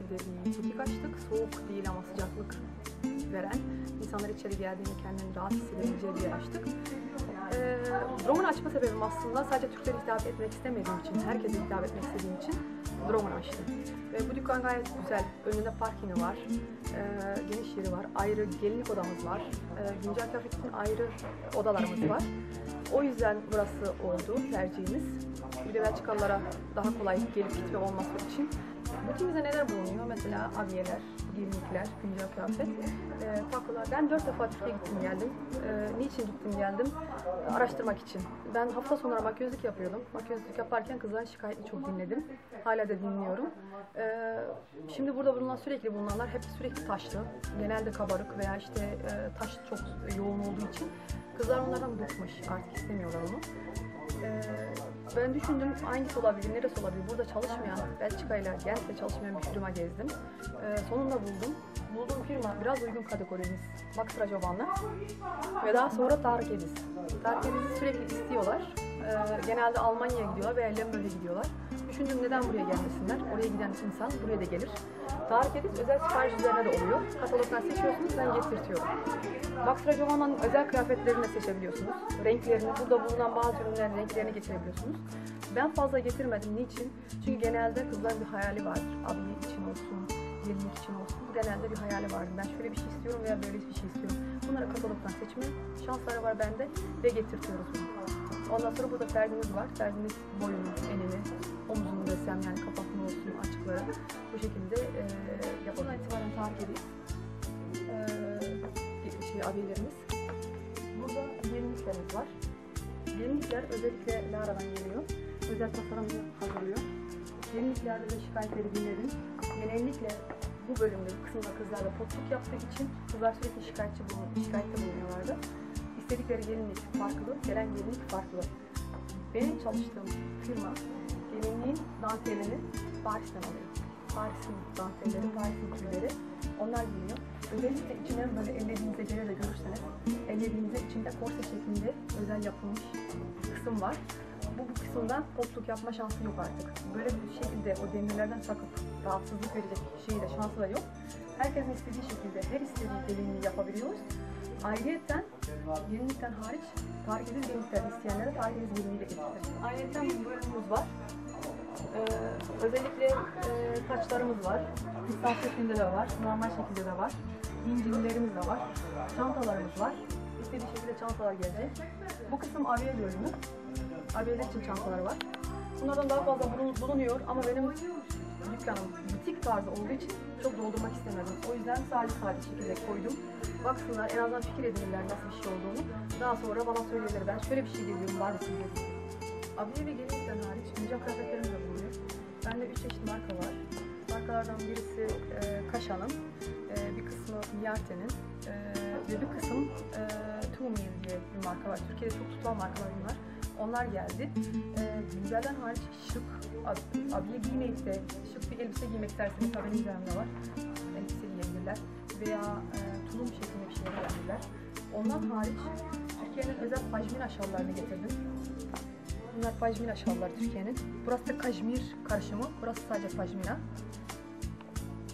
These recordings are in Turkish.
şekilde bir butik açtık. Soğuk değil ama sıcaklık veren, insanlar içeri geldiğinde kendini rahat hissedebileceği bir yer açtık. Ee, Droman açma sebebim aslında sadece Türklere hitap etmek istemediğim için, herkese hitap etmek istediğim için Droman açtım. Ve bu dükkan gayet güzel. Önünde parkingi var, ee, geniş yeri var, ayrı gelinlik odamız var, ee, güncel kıyafet için ayrı odalarımız var. O yüzden burası oldu tercihimiz. Bir de Belçikalılara daha kolay gelip gitme olması için. Butiğimizde neler bulunuyor? Mesela abiyeler, gelinlikler, güncel kıyafet, e, takılar. Ben dört defa Türkiye'ye gittim geldim. E, niçin gittim geldim? E, araştırmak için. Ben hafta sonları makyözlük yapıyordum. Makyözlük yaparken kızların şikayetini çok dinledim. Hala da dinliyorum. Şimdi burada bulunan sürekli bulunanlar hep sürekli taşlı. Genelde kabarık veya işte e, taş çok yoğun olduğu için kızlar onlardan bıkmış. Artık istemiyorlar onu. Ee, ben düşündüm hangisi olabilir, neresi olabilir? Burada çalışmayan, Belçika ile Gent'te çalışmayan bir firma gezdim. Ee, sonunda buldum. Bulduğum firma biraz uygun kategorimiz. Max Rajoban'la. Ve daha sonra Tarık Ediz. Tarık Ediz'i sürekli istiyorlar. Ee, genelde Almanya'ya gidiyorlar veya Lemberg'e gidiyorlar. Düşündüm neden buraya gelmesinler? Oraya giden insan buraya da gelir. Tarık Ediz özel sipariş de oluyor. Katalogdan seçiyorsunuz, ben getirtiyorum. Max Rajoban'ın özel kıyafetlerini de seçebiliyorsunuz. Renklerini, burada bulunan bazı ürünlerin renklerini getirebiliyorsunuz. Ben fazla getirmedim. Niçin? Çünkü genelde kızların bir hayali vardır. Abiye için olsun, gelinlik için olsun. Genelde bir hayali vardır. Ben şöyle bir şey istiyorum veya böyle bir şey istiyorum. Bunları katalogdan seçme şansları var bende ve getirtiyoruz bunu. Ondan sonra burada perdemiz var. Perdemiz boyunu, enini, omuzunu desem yani kapatma olsun açıkları. Bu şekilde e, yapalım. itibaren takip edin. E, şey, abiyelerimiz. Burada gelinliklerimiz var. Gelinlikler özellikle Lara'dan geliyor. Özel tasarımını hazırlıyor. Gelinliklerde de şikayetleri dinledim. Genellikle bu bölümde, bu kısımda kızlarla potluk yaptığı için kızlar sürekli şikayetçi bulun, şikayette bulunuyorlardı. İstedikleri gelinlik farklı, gelen gelinlik farklı. Benim çalıştığım firma gelinliğin dantelini Paris'ten alıyor. Paris'in dantelleri, Paris'in tülleri onlar geliyor. Özellikle içine böyle ellediğinizde gelir de görürseniz ellediğinizde içinde korse şeklinde özel yapılmış kısım var. Bu, bu kısımda potluk yapma şansı yok artık. Böyle bir şekilde o demirlerden takıp rahatsızlık verecek şeyi de şansı da yok. Herkesin istediği şekilde her istediği gelinliği yapabiliyoruz. Ayrıyeten gelinlikten hariç tarih edilir gelinlikler isteyenlere tarih edilir getiririz. Ayrıyeten bir bölümümüz var. Ee, özellikle e, taçlarımız var. Kristal şeklinde de var, normal şekilde de var. İncirlerimiz de var. Çantalarımız var. İstediği şekilde çantalar gelecek. Bu kısım abiye bölümü. Abiyeler için çantalar var. Bunlardan daha fazla bulun- bulunuyor ama benim dükkanım butik tarzı olduğu için çok doldurmak istemedim. O yüzden sadece sadece şekilde koydum. Baksınlar en azından fikir edinirler nasıl bir şey olduğunu. Daha sonra bana söylerler ben şöyle bir şey geliyorum var mısın diye. Abiye ve gelinlikten hariç güncel kıyafetlerim de bulunuyor. Bende üç çeşit marka var. Markalardan birisi e, Kaşan'ın, e, bir kısmı Miarte'nin e, ve bir kısım e, Tumil diye bir marka var. Türkiye'de çok tutulan markalar bunlar. Onlar geldi. E, güncelden hariç şık, ab- abiye giymeyip de şık bir elbise giymek isterseniz haberin üzerimde var. Elbise giyebilirler. Veya e, tulum şeklinde şey giyebilirler. Ondan hariç Türkiye'nin özel pajmin aşağılarını getirdim. Bunlar pajmina şallar Türkiye'nin. Burası da kajmir karışımı. Burası sadece pajmina.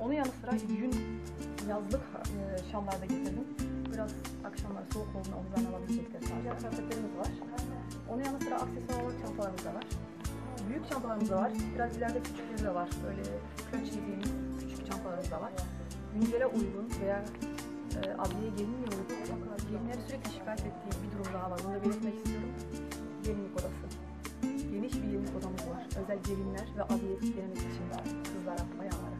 Onun yanı sıra yün yazlık e, şallar da getirdim. Biraz akşamlar soğuk olduğunda omuzlarına alabilecekleri sadece kıyafetlerimiz var. Onun yanı sıra aksesuar olarak çantalarımız da var. Büyük çantalarımız da var. Biraz ileride küçükleri de var. Böyle klöç dediğimiz küçük çantalarımız da var. Güncele uygun veya e, uygun. Fakat gelinleri sürekli şikayet ettiği bir durum daha var. Bunu da belirtmek istiyorum. Gelinlik odası geniş bir gelinlik odamız var. Özel gelinler ve abiye denemek için kızlara, bayanlara.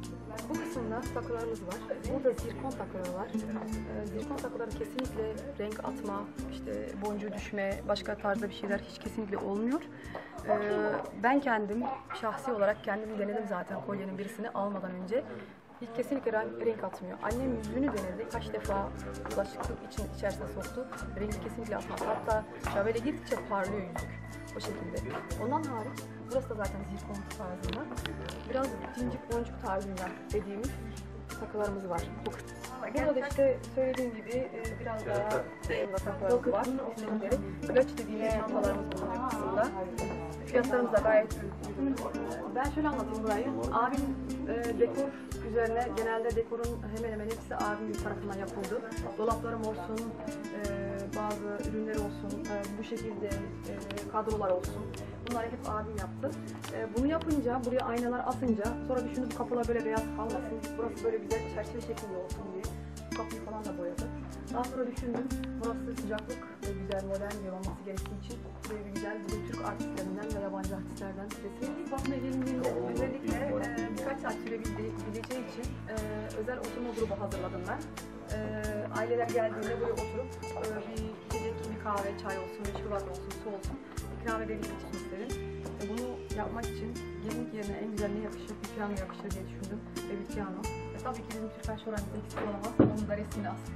Bu kısımda takılarımız var. Burada zirkon takıları var. Ee, zirkon takıları kesinlikle renk atma, işte boncuğu düşme, başka tarzda bir şeyler hiç kesinlikle olmuyor. Ee, ben kendim şahsi olarak kendim denedim zaten kolyenin birisini almadan önce. Hiç kesinlikle renk, renk atmıyor. Annem yüzünü denedi. Kaç defa bulaşıklık için içerisine soktu. Rengi kesinlikle atmaz. Hatta şavele girdikçe parlıyor yüzük. O şekilde. Ondan hariç burası da zaten zirkon tarzında. Biraz cincik boncuk tarzında dediğimiz takılarımız var. Bu Burada da işte söylediğim gibi e, biraz daha takılarımız var. İsimleri. Löç dediğimiz çantalarımız bulunuyor kısımda. Fiyatlarımız da gayet uygun. Ben şöyle anlatayım burayı. Abim e, dekor üzerine genelde dekorun hemen hemen hepsi abim tarafından yapıldı. Dolaplarım olsun, e, bazı ürünler olsun, e, bu şekilde e, kadrolar olsun. Bunları hep abim yaptı. E, bunu yapınca, buraya aynalar asınca, sonra düşündüm kapılar böyle beyaz kalmasın, burası böyle güzel çerçeve şeklinde olsun diye. Kapıyı falan da boyadı. Daha sonra düşündüm, burası sıcaklık ve güzel modern bir olması gerektiği için böyle bir güzel bir Türk artistlerinden ve yabancı artistlerden resim. Sürebileceği için e, özel oturma grubu hazırladım ben. E, aileler geldiğinde buraya oturup e, bir içecek, bir kahve, çay olsun, bir çikolata olsun, su olsun ikram edebilmek için istedim. E, bunu yapmak için gelinlik yerine en güzel ne yakışır, bir piyano yakışır diye düşündüm ve bir piyano. E, tabii ki bizim Türkan Şoray'ımızın eksik olamaz. Onun da resmini astık.